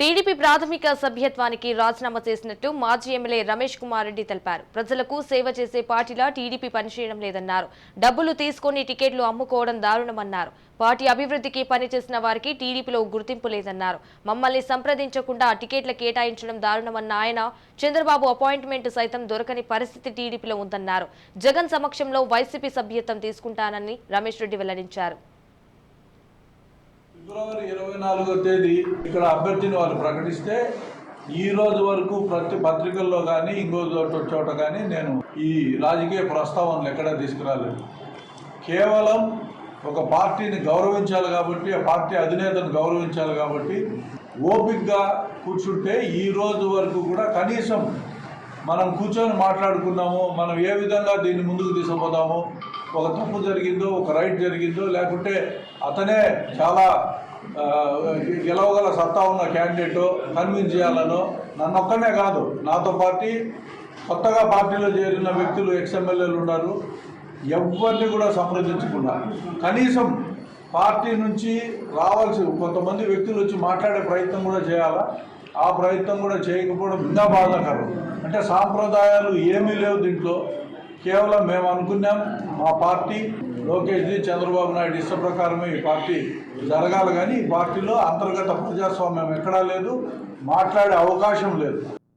TDP ప్రాథమిక సభ్యత్వానికి రాజీనామా చేసినట్టు మాజీ ఎమ్మెల్యే రమేష్ కుమార్ రెడ్డి తెలిపారు. ప్రజలకు సేవ చేసే పార్టీలా టీడీపీ పనిచేయడం లేదన్నారు. డబ్బులు తీసుకొని టికెట్లు అమ్ముకోవడం దారుణమన్నారు. పార్టీ అభివృద్ధికి పనిచేసిన వారికి టీడీపీలో గుర్తింపు లేదన్నారు. మమ్మల్ని సంప్రదించకుండా టికెట్ల కేటాయించడం దారుణమన్న ఆయన చంద్రబాబు అపాయింట్మెంట్ సైతం దొరకని పరిస్థితి టీడీపీలో ఉందన్నారు. జగన్ సమక్షంలో వైసీపీ సభ్యత్వం తీసుకుంటానని రమేష్ రెడ్డి వెల్లడించారు. ఫిబ్రవరి ఇరవై నాలుగో తేదీ ఇక్కడ అభ్యర్థిని వాళ్ళు ప్రకటిస్తే ఈ రోజు వరకు ప్రతి పత్రికల్లో కానీ ఇంకో చోట చోట కానీ నేను ఈ రాజకీయ ప్రస్తావనలు ఎక్కడా తీసుకురాలేదు. కేవలం ఒక పార్టీని గౌరవించాలి కాబట్టి ఆ పార్టీ అధినేతను గౌరవించాలి కాబట్టి ఓపిక్గా కూర్చుంటే ఈ రోజు వరకు కూడా కనీసం మనం కూర్చొని మాట్లాడుకున్నాము మనం ఏ విధంగా దీన్ని ముందుకు తీసుకుపోదాము ఒక తప్పు జరిగిందో ఒక రైట్ జరిగిందో లేకుంటే అతనే చాలా గెలవగల సత్తా ఉన్న క్యాండిడేట్ కన్విన్స్ చేయాలనో నన్ను ఒక్కనే కాదు. నాతో పార్టీ కొత్తగా పార్టీలో చేరిన వ్యక్తులు ఎక్స్ఎమ్మెల్యేలు ఉన్నారు. ఎవరిని కూడా సంప్రదించకుండా. కనీసం పార్టీ నుంచి రావాల్సి కొంతమంది వ్యక్తులు వచ్చి మాట్లాడే ప్రయత్నం కూడా చేయాలా? ఆ ప్రయత్నం కూడా చేయకపోవడం ఇంకా బాధాకరం. అంటే సాంప్రదాయాలు ఏమీ లేవు దీంట్లో. కేవలం మేము అనుకున్నాం మా పార్టీ లోకేష్ది చంద్రబాబు నాయుడు ఇష్ట ప్రకారమే ఈ పార్టీ జరగాలి కానీ ఈ పార్టీలో అంతర్గత ప్రజాస్వామ్యం ఎక్కడా లేదు. మాట్లాడే అవకాశం లేదు.